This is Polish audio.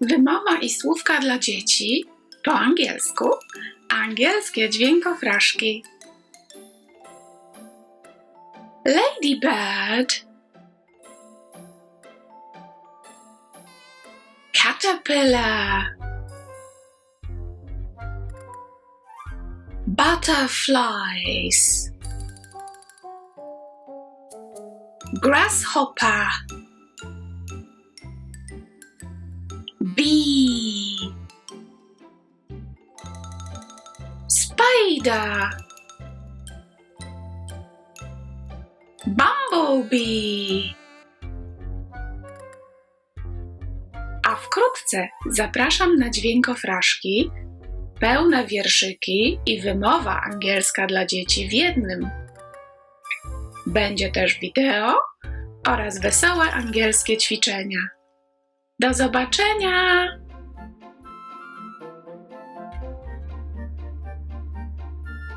Wymowa i słówka dla dzieci po angielsku. Angielskie dźwiękofraszki. Ladybird. Caterpillar. Butterflies. Grasshopper. Bee. Spider. Bumblebee. A wkrótce zapraszam na dźwiękofraszki, pełne wierszyki i wymowa angielska dla dzieci w jednym. Będzie też wideo oraz wesołe angielskie ćwiczenia. Do zobaczenia!